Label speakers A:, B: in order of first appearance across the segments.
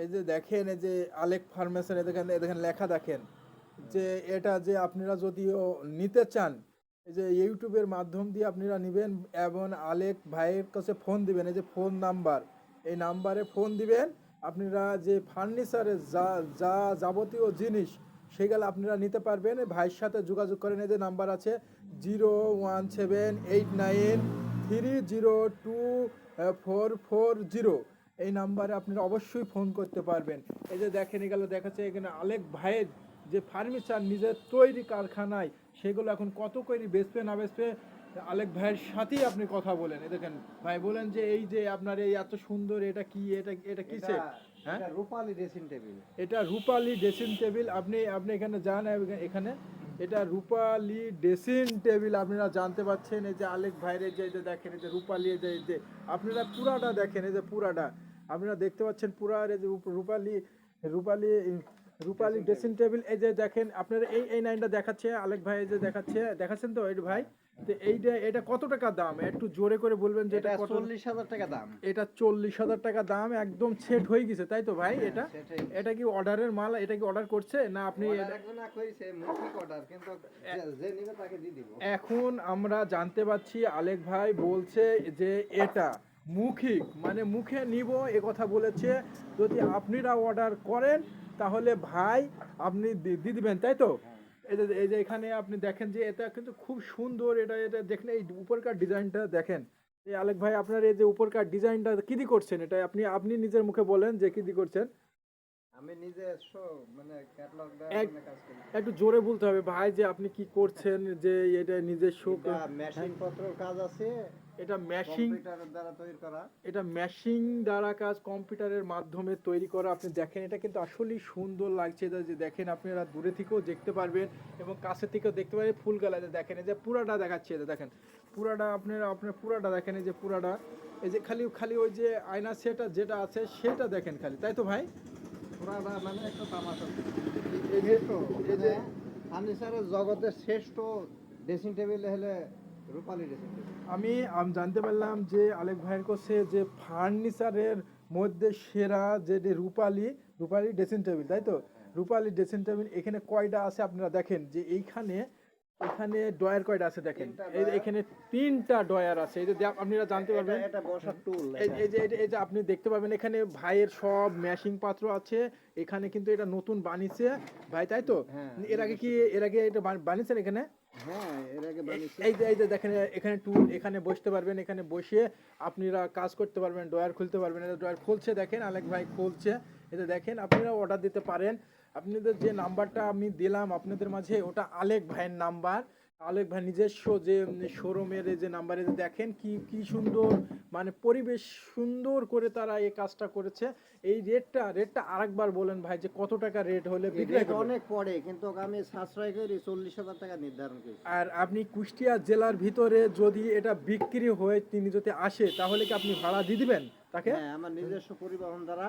A: এই যে দেখেন, এই যে আলেক ফার্মেসন দেখেন দেখেন লেখা দেখেন যে এটা যে আপনারা যদিও নিতে চান, এই যে ইউটিউবের মাধ্যম দিয়ে আপনারা নেবেন এবং আলেক ভাইয়ের কাছে ফোন দিবেন, এই যে ফোন নাম্বার, এই নাম্বারে ফোন দিবেন, আপনারা যে ফার্নিচারের যা যা যাবতীয় জিনিস সেগুলো আপনারা নিতে পারবেন। ভাইয়ের সাথে যোগাযোগ করেন, এই যে নাম্বার আছে zero one seven eight nine three zero two four four zero. এই নাম্বারে আপনারা অবশ্যই ফোন করতে পারবেন। এই যে দেখেন এগুলো দেখাচ্ছে এখানে আলেক ভাইয়ের যে ফার্নিচার নিজের তৈরি কারখানায় সেগুলো এখন কত করে বেচবে না বেচবে আলেক ভাইয়ের সাথেই আপনি কথা বলেন। দেখেন ভাই বলেন যে এই যে আপনার এই এত সুন্দর এটা কি এটা এটা কিসে হ্যাঁ?
B: রূপালী ড্রেসিং টেবিল
A: এটা রূপালি ড্রেসিং টেবিল আপনি আপনি এখানে যান এখানে এটা রূপালি ড্রেসিং টেবিল আপনারা জানতে পাচ্ছেন এই যে আলেক ভাইয়ের যে দেখেন এই যে রূপালি যে আপনারা পুরাটা দেখেন এই যে পুরাটা। আপনারা দেখতে পাচ্ছেন পুরা এই যে রূপ- রূপালি রূপালি রূপালি ড্রেসিং টেবিল এই যে দেখেন আপনারা এই এই লাইনটা দেখাচ্ছে আলেক ভাই এই যে দেখাচ্ছে দেখাচ্ছেন তো এই ভাই? তো এইটা এটা কত টাকা দাম? একটু জোরে করে বলবেন যে
B: এটা চল্লিশ হাজার টাকা দাম।
A: এটা চল্লিশ হাজার টাকা দাম একদম সেট হয়ে গেছে তাই তো ভাই এটা? এটা কি অর্ডারের মাল এটা কি অর্ডার করছে? না আপনি।
B: এখন
A: আমরা জানতে পাচ্ছি আলেক ভাই বলছে যে এটা মুখিক মানে মুখে নিব, এ কথা বলেছে। যদি আপনিরা অর্ডার করেন, তাহলে ভাই আপনি দিয়ে দিবেন, তাই তো? এই যে এই যে এখানে আপনি দেখেন যে এটা কিন্তু খুব সুন্দর, এটা এটা দেখেন এই উপরকার ডিজাইনটা দেখেন। এই আলেক ভাই, আপনার এই যে উপরকার ডিজাইনটা কি দিয়ে করছেন? এটা আপনি আপনি নিজের মুখে বলেন যে কী দিয়ে করছেন।
B: আমি নিজে মানে কাজ করি।
A: একটু জোরে বলতে হবে ভাই যে আপনি কি করছেন যে এটা নিজস্ব
B: কাজ আছে,
A: এটা ম্যাশিং
B: দ্বারা তৈরি করা।
A: এটা ম্যাশিং দ্বারা কাজ কম্পিউটারের মাধ্যমে তৈরি করা। আপনি দেখেন এটা কিন্তু আসলেই সুন্দর লাগছে। এটা যে দেখেন আপনারা দূরে থেকেও দেখতে পারবেন এবং কাছে থেকেও দেখতে পারবেন। ফুল গালাতে দেখেন এই যে পুরাটা দেখাচ্ছে এটা দেখেন। পুরাটা আপনারা আপনার পুরাটা দেখেন এই যে পুরাটা। এই যে খালি খালি ওই যে আয়না সেটা যেটা আছে সেটা দেখেন খালি। তাই তো ভাই?
B: মানে একটা তামাশা।
A: এই যে
B: এই যে ফার্নিচারের জগতের শ্রেষ্ঠ ড্রেসিং টেবিল হলে রূপালী ড্রেসিং টেবিল
A: আমি জানতে পারলাম যে আলেক ভাইয়ের কাছে যে ফার্নিচারের মধ্যে সেরা যে রূপালী রূপালী রূপালি ড্রেসিং টেবিল তাই তো? রূপালি ড্রেসিং টেবিল এখানে কয়টা আছে আপনারা দেখেন? যে এইখানে এখানে ডয়ার কয়টা আছে দেখেন? এই এখানে তিনটা ডয়ার আছে। এই যে আপনারা জানতে পারবেন।
B: এটা- বসার টুল
A: এই যে এই যে- আপনি দেখতে পাবেন এখানে ভাইয়ের সব ম্যাশিং পাত্র আছে। এখানে কিন্তু এটা নতুন বানিয়েছে। ভাই তাই তো?
B: হ্যাঁ।
A: এর আগে কি এর আগে এটা বান- বানিয়েছেন এখানে?
B: হ্যাঁ এর আগে
A: এই যে এই যে দেখেন এখানে টুল এখানে বসতে পারবেন। এখানে বসে আপনারা কাজ করতে পারবেন ডয়ার খুলতে পারবেন। এটা ডয়ার খুলছে দেখেন আলেক ভাই খুলছে। এটা দেখেন আপনারা অর্ডার দিতে পারেন। আপনাদের যে নাম্বারটা আমি দিলাম আপনাদের মাঝে ওটা আলেক ভাইয়ের নাম্বার। আলেক ভাই নিজস্ব যে শোরুমের যে নাম্বারে দেখেন কি কি সুন্দর মানে পরিবেশ সুন্দর করে তারা এই কাজটা করেছে। এই রেটটা রেটটা আরেকবার বলেন ভাই যে কত টাকা রেট হলে
B: অনেক পড়ে কিন্তু আমি সাশ্রয় করি চল্লিশ হাজার টাকা নির্ধারণ করি।
A: আর আপনি কুষ্টিয়া জেলার ভিতরে যদি এটা বিক্রি হয়ে তিনি যদি আসে তাহলে কি আপনি ভাড়া দিয়ে দিবেন তাকে?
B: হ্যাঁ আমার নিজস্ব পরিবহন দ্বারা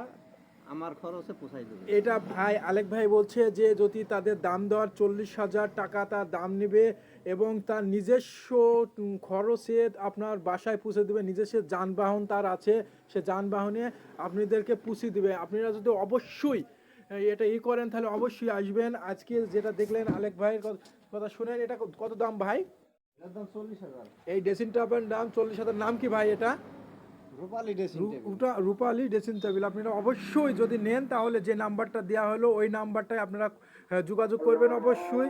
B: আমার খরচে পোষাই দেবে।
A: এটা ভাই আলেক ভাই বলছে যে যদি তাদের দাম দেওয়ার চল্লিশ হাজার টাকা তার দাম নেবে এবং তার নিজস্ব খরচে আপনার বাসায় পুষে দেবে নিজস্ব যানবাহন তার আছে সে যানবাহনে আপনাদেরকে পুষে দেবে। আপনারা যদি অবশ্যই এটা ই করেন তাহলে অবশ্যই আসবেন। আজকে যেটা দেখলেন আলেক ভাইয়ের কথা- শুনেন এটা কত- দাম ভাই?
B: চল্লিশ হাজার।
A: এই ড্রেসিং টেবিলের দাম চল্লিশ হাজার নাম কি ভাই এটা
B: রূপালী ড্রেসিং
A: রু-
B: টেবিল
A: ওটা রূপালি ড্রেসিং টেবিল আপনারা অবশ্যই যদি নেন তাহলে যে নাম্বারটা দেওয়া হলো ওই নাম্বারটায় আপনারা যোগাযোগ করবেন অবশ্যই।